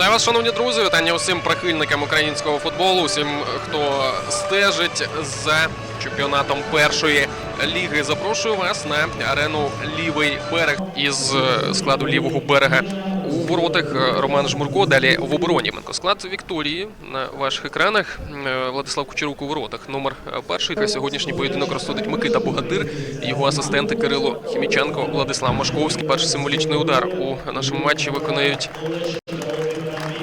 Вітаю вас, шановні друзі. Вітання усім прихильникам українського футболу, усім, хто стежить за чемпіонатом першої ліги. Запрошую вас на арену Лівий берег із е, складу лівого берега. У воротах е, Роман Жмурко, далі в обороні. Склад Вікторії на ваших екранах. Е, Владислав Кучерук у воротах. Номер перший. Сьогоднішній поєдинок розсудить Микита Богатир, його асистенти Кирило Хіміченко, Владислав Машковський. Перший символічний удар у нашому матчі виконують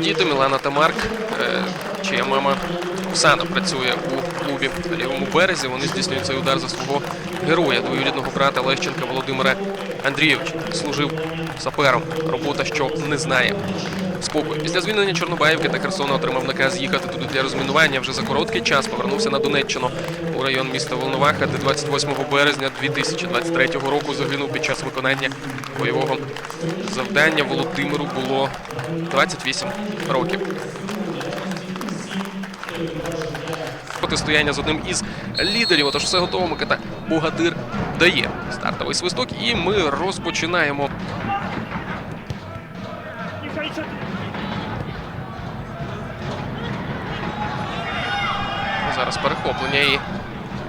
Діти Мілана та Марк, е, чия мама Оксана працює у клубі на лівому березі. Вони здійснюють цей удар за свого героя, двоюрідного брата Лещенка Володимира Андрійовича. Служив сапером. Робота, що не знає спокою. Після звільнення Чорнобаївки та Херсона отримав наказ їхати туди для розмінування. Вже за короткий час повернувся на Донеччину у район міста Волноваха, де 28 березня 2023 року загинув під час виконання бойового завдання. Володимиру було 28 років. Протистояння з одним із лідерів. Отож, все готово. Микита Богатир дає стартовий свисток, і ми розпочинаємо. Зараз перехоплення і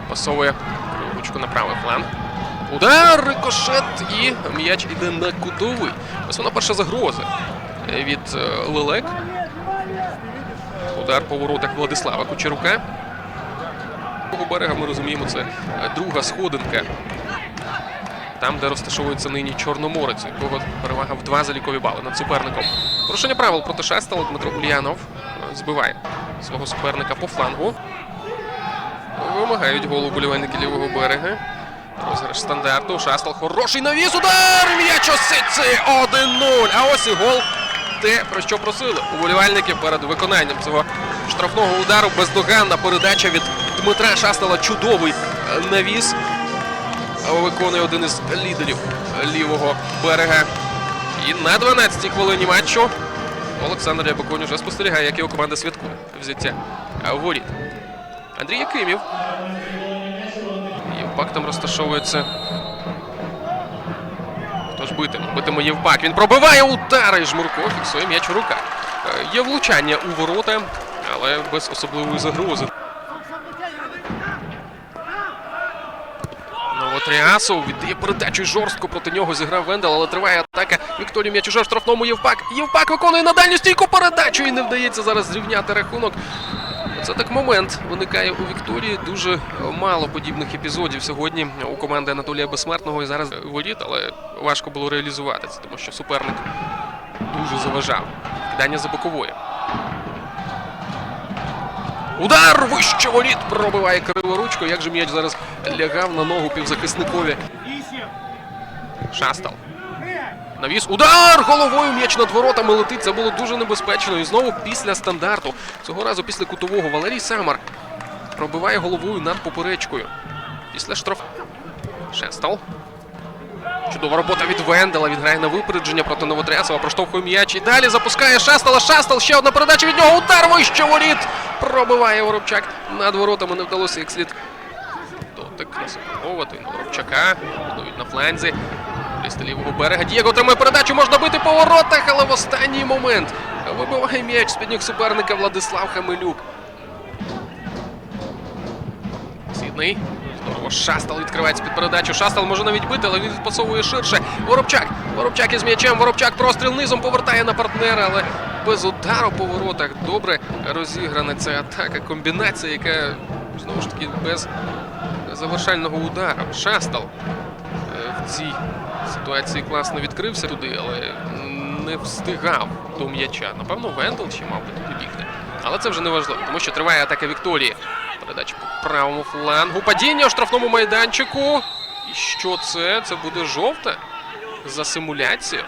пасовує ручку на правий фланг. Удар, рикошет і м'яч іде на кутовий. Ось вона перша загроза від е, Лелек. Удар по воротах Владислава Кучерука. Того берега ми розуміємо, це е, друга сходинка. Там, де розташовується нині Чорноморець, якого перевага в два залікові бали над суперником. Порушення правил проти Шестала Дмитро Ульянов е, збиває свого суперника по флангу. Вимагають голу болівальники лівого берега. Розіграш стандарту. Шастал хороший навіс. Удар! М'яч у 1-0. А ось і гол. Те, про що просили уболівальники перед виконанням цього штрафного удару. Бездоганна передача від Дмитра Шастала. Чудовий е, навіс. Виконує один із лідерів лівого берега. І на 12-й хвилині матчу Олександр Рябоконь вже спостерігає, як його команда святкує взяття воріт. Андрій Якимів. Євпак там розташовується. Хто ж битиме? Битиме Євпак. Він пробиває удари. Жмурко фіксує м'яч у руках. Е, Є влучання у ворота, але без особливої загрози. Новотріасов віддає передачу жорстко проти нього зіграв Вендел, але триває атака. Вікторій м'яч уже в штрафному Євпак. Євпак виконує на дальню стійку передачу і не вдається зараз зрівняти рахунок. Це так момент виникає у Вікторії. Дуже мало подібних епізодів сьогодні у команди Анатолія Безсмертного і зараз воріт, але важко було реалізувати це, тому що суперник дуже заважав. Кидання за бокової. Удар вище воріт пробиває Кирило ручку. Як же м'яч зараз лягав на ногу півзахисникові. Шастал. Навіс. Удар! Головою м'яч над воротами летить. Це було дуже небезпечно. І знову після стандарту. Цього разу після кутового Валерій Самар пробиває головою над поперечкою. Після штраф. Шестал. Чудова робота від Вендела. Він грає на випередження проти Новотрясова. Проштовхує м'яч. І далі запускає Шастала. Шастал. Ще одна передача від нього. Удар вище воріт. Пробиває Воробчак. Над воротами не вдалося як слід. Дотик на Воробчака. Будують на фланзі. Футболісти лівого берега. Дієго отримує передачу. Можна бити по воротах, але в останній момент вибиває м'яч з-під ніг суперника Владислав Хамилюк. Сідний. Здорово. Шастал відкривається під передачу. Шастал може навіть бити, але він відпасовує ширше. Воробчак. Воробчак із м'ячем. Воробчак простріл низом повертає на партнера, але без удару по воротах. Добре розіграна ця атака. Комбінація, яка знову ж таки без завершального удару. Шастал е, в цій ситуації класно відкрився туди, але не встигав до м'яча. Напевно, Вендел ще мав би туди бігти. Але це вже не важливо, тому що триває атака Вікторії. Передача по правому флангу. Падіння у штрафному майданчику. І що це? Це буде жовта за симуляцію.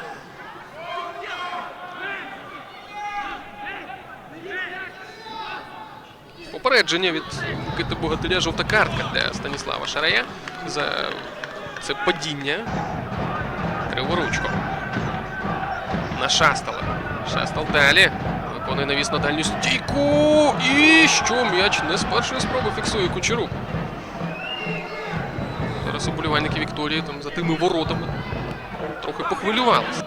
Попередження від Микити Богатиря жовта картка для Станіслава Шарая за це падіння. Криворучко. На Шастала. Шастал далі. Виконує навіс на дальню стійку. І що м'яч не з першої спроби фіксує Кучерук. Зараз уболівальники Вікторії там за тими воротами трохи похвилювалися.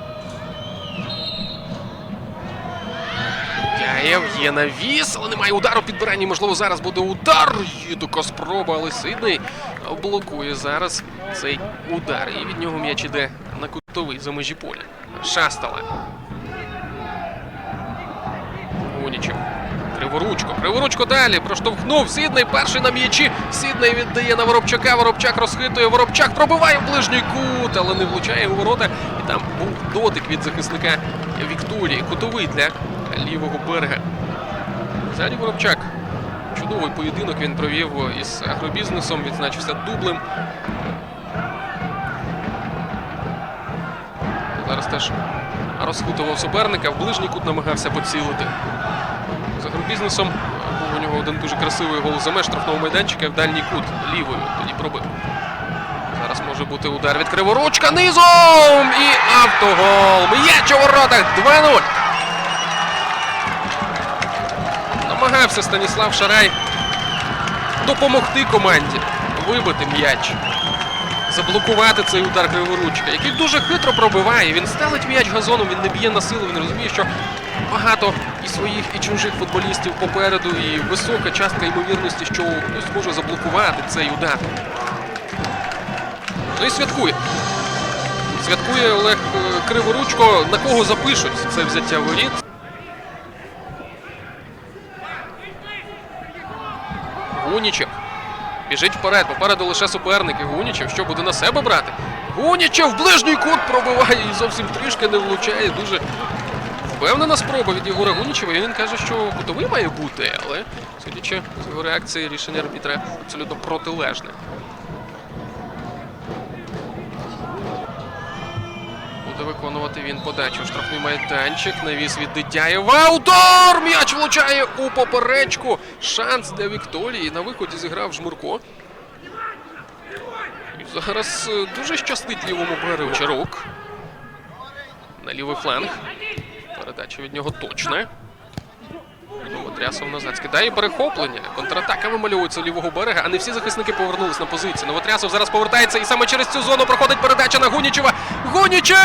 Яєв є навіс, але немає удару підбирання. Можливо, зараз буде удар. Є така спроба, але Сидний блокує зараз цей удар. І від нього м'яч іде на кутовий за межі поля. Шастала. Гунічев. Криворучко. Криворучко далі. Проштовхнув. Сідний перший на м'ячі. Сідний віддає на Воробчака. Воробчак розхитує. Воробчак пробиває в ближній кут, але не влучає у ворота. І там був дотик від захисника Вікторії. Кутовий для лівого берега. Ззаді Воробчак. Чудовий поєдинок він провів із агробізнесом, відзначився дублем. Теж розхитував суперника, в ближній кут намагався поцілити. З агробізнесом був у нього один дуже красивий гол за меж штрафного майданчика в дальній кут лівою тоді пробив. Зараз може бути удар від криворучка низом і автогол. М'яч у воротах 2-0. Намагався Станіслав Шарай допомогти команді вибити м'яч, заблокувати цей удар Криворучка, який дуже хитро пробиває. Він стелить м'яч газоном, він не б'є на силу, він розуміє, що багато і своїх, і чужих футболістів попереду, і висока частка ймовірності, що хтось може заблокувати цей удар. Ну і святкує. Святкує Олег е, Криворучко, на кого запишуть це взяття воріт. Гунічев. Біжить вперед. Попереду лише суперники. Гунічев. Що буде на себе брати? Гунічев ближній кут пробиває і зовсім трішки не влучає. Дуже впевнена спроба від Єгора Гунічева. І він каже, що кутовий має бути, але судячи з його реакції, рішення арбітра абсолютно протилежне. Буде виконувати він подачу. Штрафний майданчик. Навіс від Дитяєва. Удар! М'яч влучає у поперечку. Шанс для Вікторії. На виході зіграв Жмурко. І зараз е, дуже щастить лівому берегу. Чарук. На лівий фланг. Передача від нього точна. Новотрясов назад скидає перехоплення. Контратака вимальовується лівого берега, а не всі захисники повернулись на позиції. Новотрясов зараз повертається і саме через цю зону проходить передача на Гунічева. Гунічев!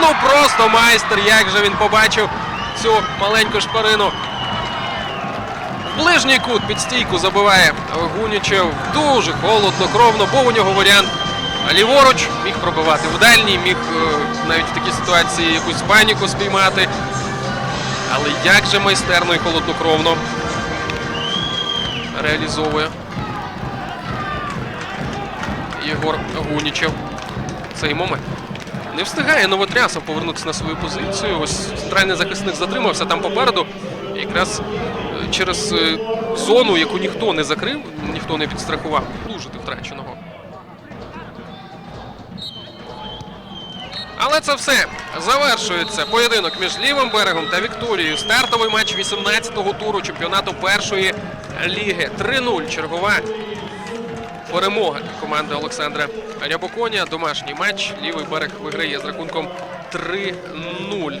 Ну просто майстер! Як же він побачив цю маленьку шпарину. Ближній кут під стійку забиває Гунічев. Дуже холодно, кровно, був у нього варіант. Ліворуч міг пробивати в дальній, міг е, навіть в такій ситуації якусь паніку спіймати. Але як же майстерно і холоднокровно реалізовує Єгор Гунічев цей момент. Не встигає Новотрясов повернутися на свою позицію. Ось центральний захисник затримався там попереду. Якраз е, через е, зону, яку ніхто не закрив, ніхто не підстрахував, служити втраченого. Але це все. Завершується поєдинок між лівим берегом та Вікторією. Стартовий матч 18-го туру чемпіонату першої ліги. 3-0. Чергова перемога команди Олександра Рябоконя. Домашній матч. Лівий берег виграє з рахунком 3-0.